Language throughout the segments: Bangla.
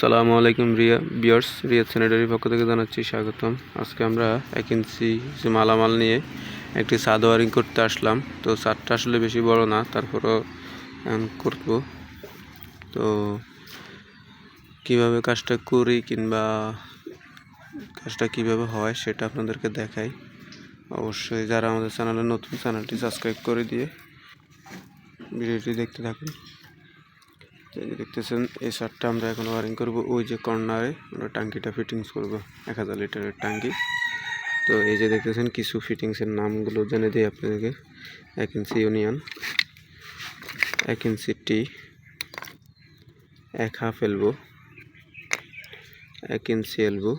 সালামু আলাইকুম রিয়া বিয়ার্স রিয়া স্যানিটারির পক্ষ থেকে জানাচ্ছি স্বাগতম। আজকে আমরা এক ইঞ্চি মালামাল নিয়ে একটি ছাদ ওয়ারিং করতে আসলাম। তো ছাদটা আসলে বেশি বড় না, তারপরও করব। তো কীভাবে কাজটা করি কিংবা কাজটা কীভাবে হয় সেটা আপনাদেরকে দেখাই। অবশ্যই যারা আমাদের চ্যানেলে নতুন, চ্যানেলটি সাবস্ক্রাইব করে দিয়ে ভিডিওটি দেখতে থাকুন। যে দেখতেছেন, এই শার্টটা আমরা এখন ওয়ারিং করব। ওই যে কর্নারে আমরা টাঙ্কিটা ফিটিংস করব, এক হাজার লিটারের টাঙ্কি। তো এই যে দেখতেছেন, কিছু ফিটিংসের নামগুলো জেনে দিই আপনাদেরকে। এক ইঞ্চি ইউনিয়ন এক ইঞ্চি টি, এক হাফ এলবো এক ইঞ্চি এলবো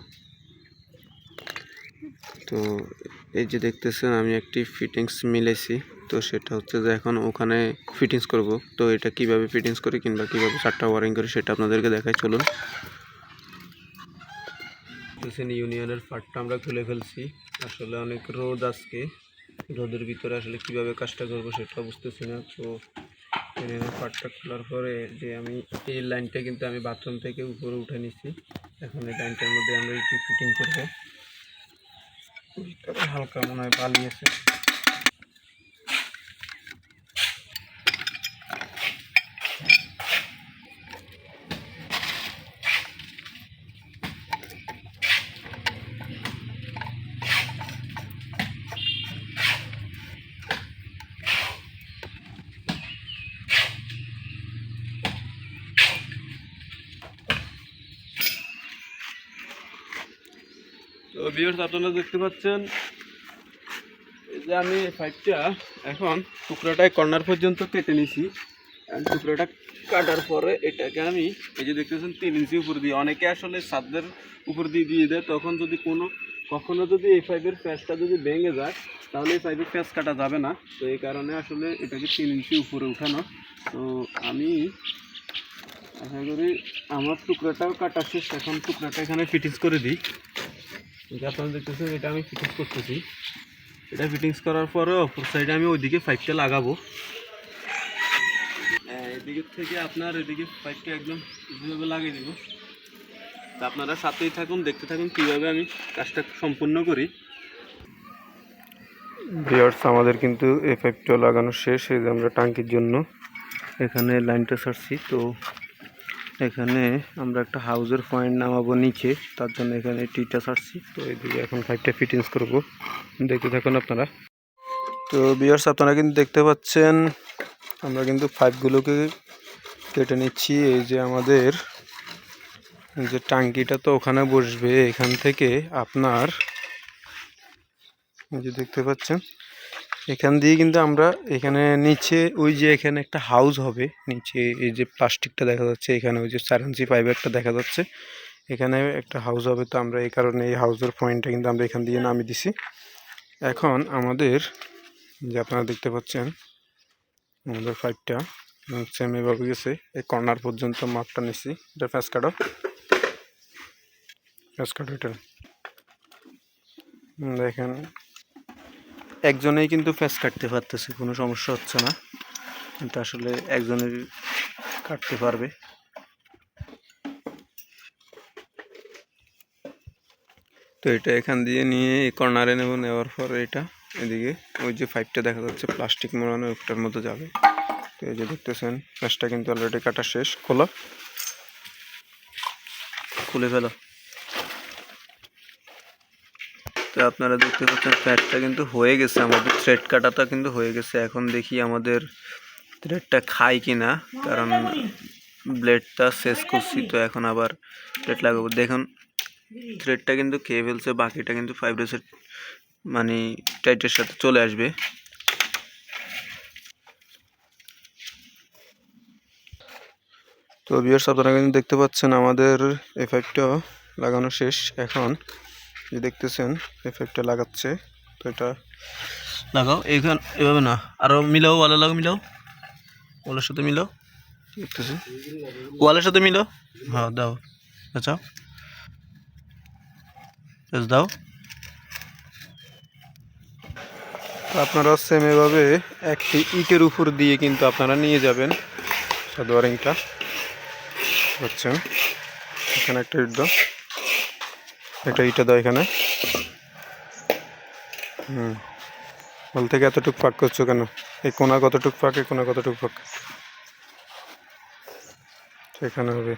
তো এই যে দেখতেছেন, আমি একটি ফিটিংস মিলেছি তো সেটা হচ্ছে যে এখন ওখানে ফিটিংস করব। তো এটা কীভাবে ফিটিংস করি কিংবা কীভাবে চারটা ওয়ারিং করি সেটা আপনাদেরকে দেখাই, চলুন। দেখছেন ইউনিয়নের পার্টটা আমরা খুলে ফেলছি। আসলে অনেক রোদ আজকে। রোদের ভিতরে আসলে কীভাবে কাজটা করব সেটা বুঝতেছি না। তো ইউনিয়নের পার্টটা খোলার পরে যে আমি এই লাইনটা কিন্তু আমি বাথরুম থেকে উপরে উঠে নিছি। এখন এই লাইনটার মধ্যে আমরা একটু ফিটিং করব। হালকা মনে হয় বালি আছে। তো ভিউয়ার্স আপনারা দেখতে পাচ্ছেন, এই যে আমি পাইপটা এখন টুকরাটায় কর্নার পর্যন্ত কেটে নিছি। টুকরাটা কাটার পরে এটাকে আমি, এই যে দেখতেছেন, তিন ইঞ্চি উপর দিয়ে, অনেকে আসলে ছাদের উপর দিয়ে দিয়ে দেয়। তখন যদি কোনো, কখনো যদি এই পাইপের প্যাঁচটা যদি ভেঙে যায়, তাহলে এই পাইপের প্যাঁচ কাটা যাবে না। তো এই কারণে আসলে এটাকে তিন ইঞ্চি উপরে উঠানো। তো আমি আশা করি আমার টুকরাটাও কাটা শেষ। এখন টুকরাটা এখানে ফিটিংস করে দিই। আপনারা দেখতেছেন এটা আমি ফিটিংস করতেছি। এটা ফিটিংস করার পরে অপর সাইডে আমি ওইদিকে পাইপটা লাগাবো। হ্যাঁ, এদিকে থেকে আপনার এদিকে পাইপটা একদম যেভাবে লাগিয়ে দিব তা আপনারা সাথেই থাকুন দেখতে থাকুন কীভাবে আমি কাজটা সম্পূর্ণ করি। বিয়ার্স আমাদের কিন্তু এই পাইপটা লাগানো শেষ এই যে আমরা টাঙ্কির জন্য এখানে লাইনটা ছাড়ছি তো এখানে আমরা একটা হাউজের পয়েন্ট নামাবো নিচে, তার জন্য এখানে টিটা ছাড়ছি তো এদিকে এখন পাইপটা ফিটিংস করব। দেখতে থাকুন আপনারা। তো বিয়ার্স আপনারা কিন্তু দেখতে পাচ্ছেন, আমরা কিন্তু পাইপগুলোকে কেটে নিচ্ছি। এই যে আমাদের যে টাঙ্কিটা তো ওখানে বসবে। এখান থেকে আপনার যে দেখতে পাচ্ছেন এখান দিয়ে কিন্তু আমরা এখানে নিচে ওই যে এখানে একটা হাউস হবে। নিচে এই যে প্লাস্টিকটা দেখা যাচ্ছে, এখানে ওই যে ইঞ্চি পাইপেরটা দেখা যাচ্ছে। এখানে একটা হাউস হবে, তো আমরা এই কারণে এই হাউসের পয়েন্টটা কিন্তু আমরা এখান দিয়ে নামিয়ে দিছি। এখন আমাদের, যে আপনারা দেখতে পাচ্ছেন, আমাদের পাইপটা সেম এভাবে গেছে। এই কর্নার পর্যন্ত মাপটা নিছি। এটা ফ্যাস কাটো ফ্যাস কাটো এটা। দেখেন একজনেই কিন্তু ফ্যাস কাটতে পারতেছে, কোনো সমস্যা হচ্ছে না। কিন্তু আসলে একজনের কাটতে পারবে। তো এটা এখান দিয়ে নিয়ে এই কর্নারে নেব, নেওয়ার পর এটা এদিকে ওই যে পাইপটা দেখা যাচ্ছে প্লাস্টিক মোড়ানো ওটার মধ্যে যাবে। তো এই যে দেখতেছেন ফ্যাসটা কিন্তু অলরেডি কাটা শেষ, খোলা। খুলে ফেলো। তো আপনারা দেখতে পাচ্ছেন ফ্যাটটা কিন্তু হয়ে গেছে, আমাদের থ্রেড কাটাটা কিন্তু হয়ে গেছে। এখন দেখি আমাদের থ্রেডটা খায় কি না কারণ ব্লেডটা শেষ করছি তো এখন আবার থ্রেড লাগাবো। দেখুন থ্রেডটা কিন্তু খেয়ে ফেলছে, বাকিটা কিন্তু ফাইব্রেসের মানে টাইটের সাথে চলে আসবে। তো বিয়ার্স আপনারা কিন্তু দেখতে পাচ্ছেন আমাদের এফেক্টটা লাগানো শেষ এখন। যে দেখতেছেন এফেক্টটা লাগাচ্ছে। তো এটা লাগাও এইখান এভাবে না। আরও মিলাও ওয়ালে লাগাও মিলাও। ওয়ালের সাথে মিলাও। দেখতেছি। ওয়ালের সাথে মিলাও। হ্যাঁ দাও। আচ্ছা। দাও। আপনারা সেম এভাবে একটি ইটের উপর দিয়ে কিন্তু আপনারা নিয়ে যাবেন সাদোয়ারিংটা বুঝছেন? এখানে একটা ইট দাও। একটা ইটা দাও এখানে। হুম। বল থেকে এতটুক ফাঁক করছ কেন? এই কোনা কতটুক ফাঁক, এই কোনা কতটুক ফাঁক? সেখানে হবে।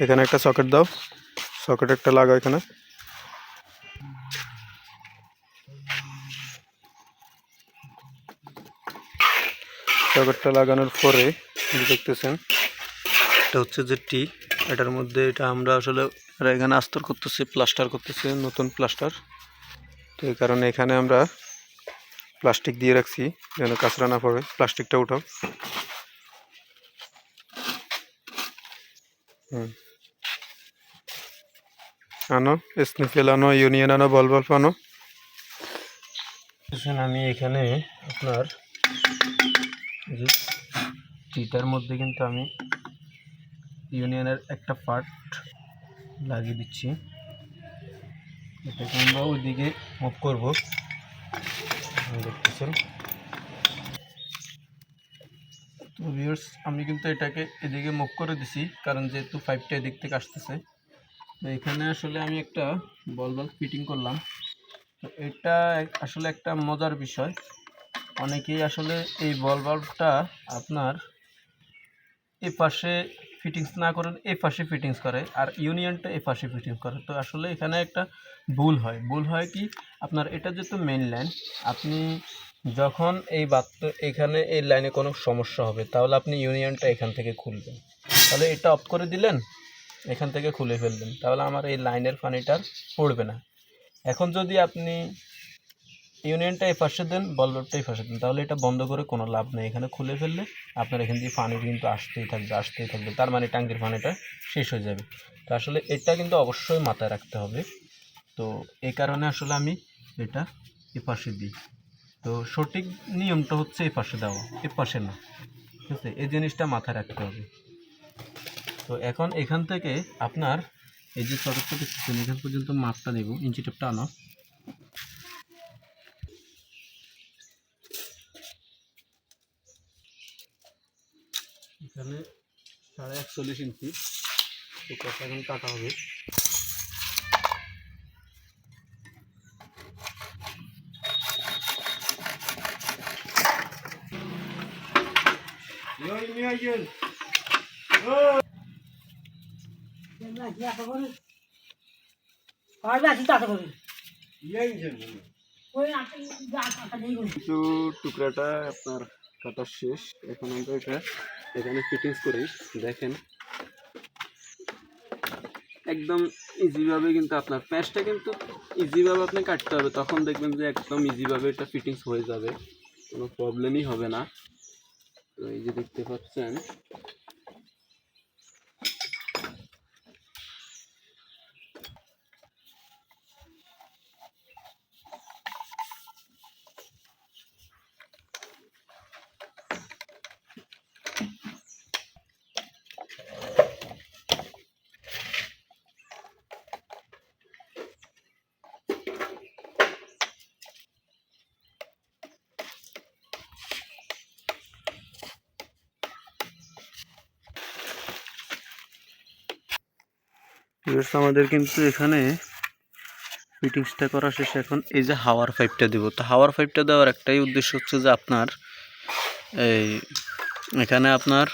এখানে একটা সকেট দাও। সকেট একটা লাগাও এখানে। সকেটটা লাগানোর পরে, দেখতেছেন, এটা হচ্ছে যে টি। এটার মধ্যে এটা আমরা আসলে এরা এখানে আস্তর করতেছি প্লাস্টার করতেছি, নতুন প্লাস্টার তো এই কারণে এখানে আমরা প্লাস্টিক দিয়ে রাখছি, যেন কাঁচরা না পড়ে। প্লাস্টিকটা উঠাও। হুম। আনো স্নিফেল আনো ইউনিয়ন আনো বল বল আনো। আমি এখানে আপনার টিটার মধ্যে কিন্তু আমি ইউনিয়নের একটা পার্ট লাগিয়ে দিচ্ছি। এটাকে আমরা ওইদিকে মুভ করব। দেখতেছেন। তো ভিউয়ার্স আমি কিন্তু এটাকে এদিকে মুভ করে দিছি, কারণ যেহেতু ফাইভটা এদিক থেকে আসতেছে। তো এখানে আসলে আমি একটা বল বল ফিটিং করলাম। তো এটা আসলে একটা মজার বিষয়। অনেকেই আসলে এই বল বাল্বটা আপনার এ পাশে ফিটিংস না করেন, এ পাশে ফিটিংস করে আর ইউনিয়নটা এ পাশে ফিটিংস করে। তো আসলে এখানে একটা ভুল হয়। ভুল হয় কি? আপনার এটা যেহেতু মেন লাইন আপনি যখন এই বাত এখানে এই লাইনে কোনো সমস্যা হবে, তাহলে আপনি ইউনিয়নটা এখান থেকে খুলবেন। তাহলে এটা অফ করে দিলেন, এখান থেকে খুলে ফেলবেন তাহলে আমার এই লাইনের পানিটার পড়বে না। এখন যদি আপনি ইউনিয়নটা এই দেন বলবটা এই পাশে দেন। তাহলে এটা বন্ধ করে কোনো লাভ নেই। এখানে খুলে ফেললে আপনার এখান দিয়ে পানি কিন্তু আসতেই থাকবে আসতেই থাকবে। তার মানে ট্যাঙ্কির পানিটা শেষ হয়ে যাবে। তো আসলে এটা কিন্তু অবশ্যই মাথায় রাখতে হবে। তো এই কারণে আসলে আমি এটা এ পাশে দিই। তো সঠিক নিয়মটা হচ্ছে এই পাশে দেওয়া, এ পাশে না। ঠিক আছে? এই জিনিসটা মাথায় রাখতে হবে। তো এখন এখান থেকে আপনার এই যে দেখতেছেন এখান পর্যন্ত মাপটা নেব। ইঞ্চি টেপটা আনো। সাড়ে একচল্লিশ ইঞ্চি এই কথা এখন কাটা হবে। কিন্তু টুকরাটা আপনার কাটা শেষ এখন আমরা এটা এখানে ফিটিংস করি, দেখেন। একদম ইজিভাবে কিন্তু আপনার প্যাঁচটা কিন্তু ইজিভাবে আপনি কাটতে হবে, তখন দেখবেন যে একদম ইজিভাবে এটা ফিটিংস হয়ে যাবে, কোনো প্রবলেমই হবে না। তো এই যে দেখতে পাচ্ছেন Viewers, আমাদের কিন্তু এখানে ফিটিংসটা করা শেষ। এখন এই যে হাওয়ার পাইপটা দেবো। তো হাওয়ার পাইপটা দেওয়ার একটাই উদ্দেশ্য হচ্ছে যে আপনার এই এখানে আপনার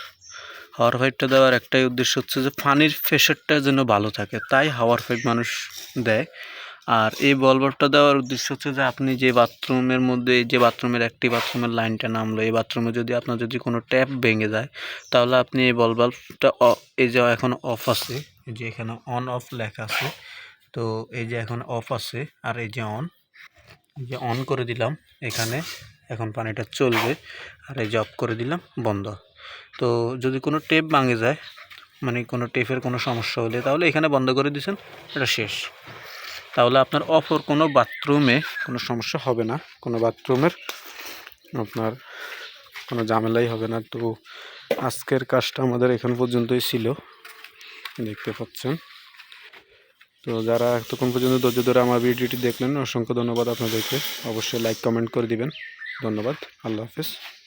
হাওয়ার পাইপটা দেওয়ার একটাই উদ্দেশ্য হচ্ছে যে পানির প্রেশারটা যেন ভালো থাকে। তাই হাওয়ার পাইপ মানুষ দেয়। আর এই বলবারটা দেওয়ার উদ্দেশ্য হচ্ছে যে আপনি যে বাথরুমের মধ্যে যে বাথরুমের একটি বাথরুমের লাইনটা নামলো এই বাথরুমে যদি আপনার যদি কোনো ট্যাপ ভেঙে যায় তাহলে আপনি এই বল বাল্বটা এই যে এখন অফ আছে। এই যে এখানে অন অফ লেখা আছে। তো এই যে এখন অফ আছে আর এই যে অন এই যে অন করে দিলাম এখানে, এখন পানিটা চলবে। আর এই যে অফ করে দিলাম, বন্ধ। তো যদি কোনো টেপ ভাঙে যায় মানে কোনো টেপের কোনো সমস্যা হলে, তাহলে এখানে বন্ধ করে দিয়েছেন, এটা শেষ। তাহলে আপনার অফর কোনো বাথরুমে কোনো সমস্যা হবে না। কোনো বাথরুমের আপনার কোনো ঝামেলাই হবে না। তো আজকের কাজটা আমাদের এখান পর্যন্তই ছিল। দেখতে পাচ্ছেন। তো যারা এতক্ষণ পর্যন্ত ধৈর্য ধরে আমার ভিডিওটি দেখলেন, অসংখ্য ধন্যবাদ আপনাদেরকে। অবশ্যই লাইক কমেন্ট করে দিবেন। ধন্যবাদ। আল্লাহ হাফিজ।